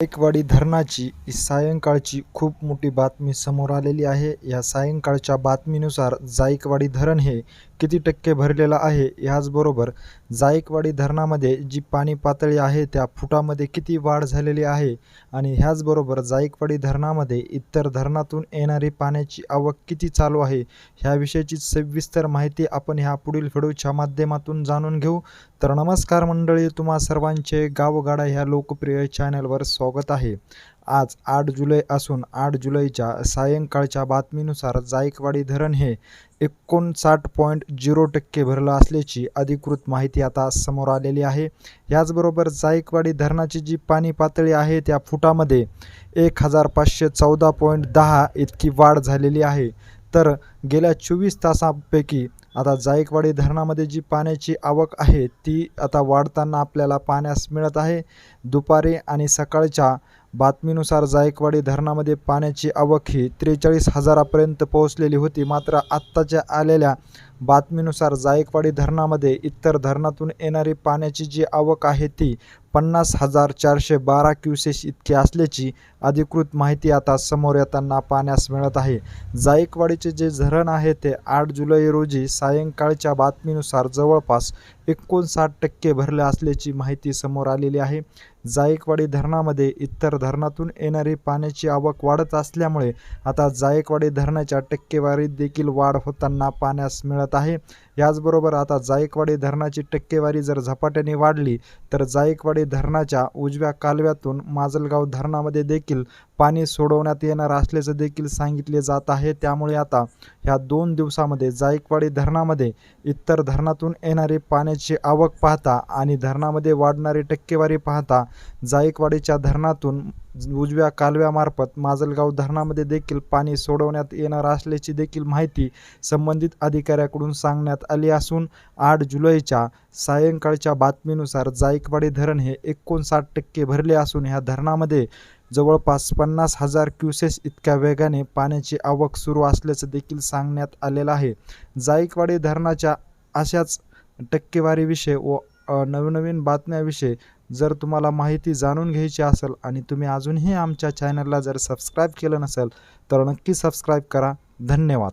जायकवाडी धरणाची सायंकाळची खूप मोठी बातमी समोर आलेली आहे. या सायंकाळच्या बातमीनुसार जायकवाडी धरण हे किती टक्के भरलेलं आहे याचबरोबर जायकवाडी धरणामध्ये जी पाणी पातळी आहे त्या फुटामध्ये किती वाढ झालेली आहे आणि ह्याचबरोबर जायकवाडी धरणामध्ये इतर धरणातून येणारी पाण्याची आवक किती चालू आहे ह्याविषयीची सविस्तर माहिती आपण ह्या पुढील व्हिडिओच्या माध्यमातून जाणून घेऊ. तर नमस्कार मंडळी तुम्हा सर्वांचे गावगाडा ह्या लोकप्रिय चॅनलवर स्वागत आहे. आज आठ जुलै असून आठ जुलैच्या सायंकाळच्या बातमीनुसार जायकवाडी धरण हे एकोणसाठ पॉईंट झिरो टक्के भरलं असल्याची अधिकृत माहिती आता समोर आलेली आहे. याचबरोबर जायकवाडी धरणाची जी पाणी पातळी आहे त्या फुटामध्ये एक हजार पाचशे चौदा पॉईंट दहा इतकी वाढ झालेली आहे. तर गेल्या चोवीस तासांपैकी आता जायकवाडी धरणामध्ये जी पाण्याची आवक आहे ती आता वाढताना आपल्याला पाण्यास मिळत आहे. दुपारी आणि सकाळच्या बातमीनुसार जायकवाडी धरणामध्ये पाण्याची आवक ही त्रेचाळीस हजारापर्यंत पोहोचलेली होती. मात्र आत्ताच्या आलेल्या बातमीनुसार जायकवाडी धरणामध्ये इतर धरणातून येणारी पाण्याची जी आवक आहे ती पन्नास हजार चारशे बारा क्युसेस इतकी असल्याची अधिकृत माहिती आता समोर येताना पाण्यास मिळत आहे. जायकवाडीचे जे धरण आहे ते आठ जुलै रोजी सायंकाळच्या बातमीनुसार जवळपास एकोणसाठ टक्के भरले असल्याची माहिती समोर आलेली आहे. जायकवाडी धरणामध्ये इतर धरणातून येणारी पाण्याची आवक वाढत असल्यामुळे आता जायकवाडी धरणाच्या टक्केवारीत देखील वाढ होताना पाण्यास मिळत आहे. याचबरोबर आता जायकवाडी धरणाची टक्केवारी जर झपाट्याने वाढली तर जायकवाडी धरणाच्या उजव्या कालव्यातून माजलगाव धरणामध्ये देखील पाणी सोडवण्यात येणार असल्याचं देखील सांगितले जात आहे. त्यामुळे आता ह्या दोन दिवसामध्ये जायकवाडी धरणामध्ये इतर धरणातून येणारी पाण्याची आवक पाहता आणि धरणामध्ये वाढणारी टक्केवारी पाहता जायकवाडीच्या धरणातून उजव्या कालव्यामार्फत माजलगाव धरणामध्ये देखील पाणी सोडवण्यात येणार असल्याची देखील माहिती संबंधित अधिकाऱ्याकडून सांगण्यात आली असून आठ जुलैच्या सायंकाळच्या बातमीनुसार जायकवाडी धरण हे एकोणसाठ टक्के भरले असून ह्या धरणामध्ये जवळपास पन्नास हजार क्युसेस इतक्या वेगाने पाण्याची आवक सुरू असल्याचं देखील सांगण्यात आलेलं आहे. जायकवाडी धरणाच्या अशाच टक्केवारीविषयी व नवनवीन बातम्याविषयी जर तुम्हाला माहिती जाणून घ्यायची असेल आणि तुम्ही अजूनही आमच्या चॅनलला जर सबस्क्राईब केलं नसेल तर नक्की सबस्क्राईब करा. धन्यवाद.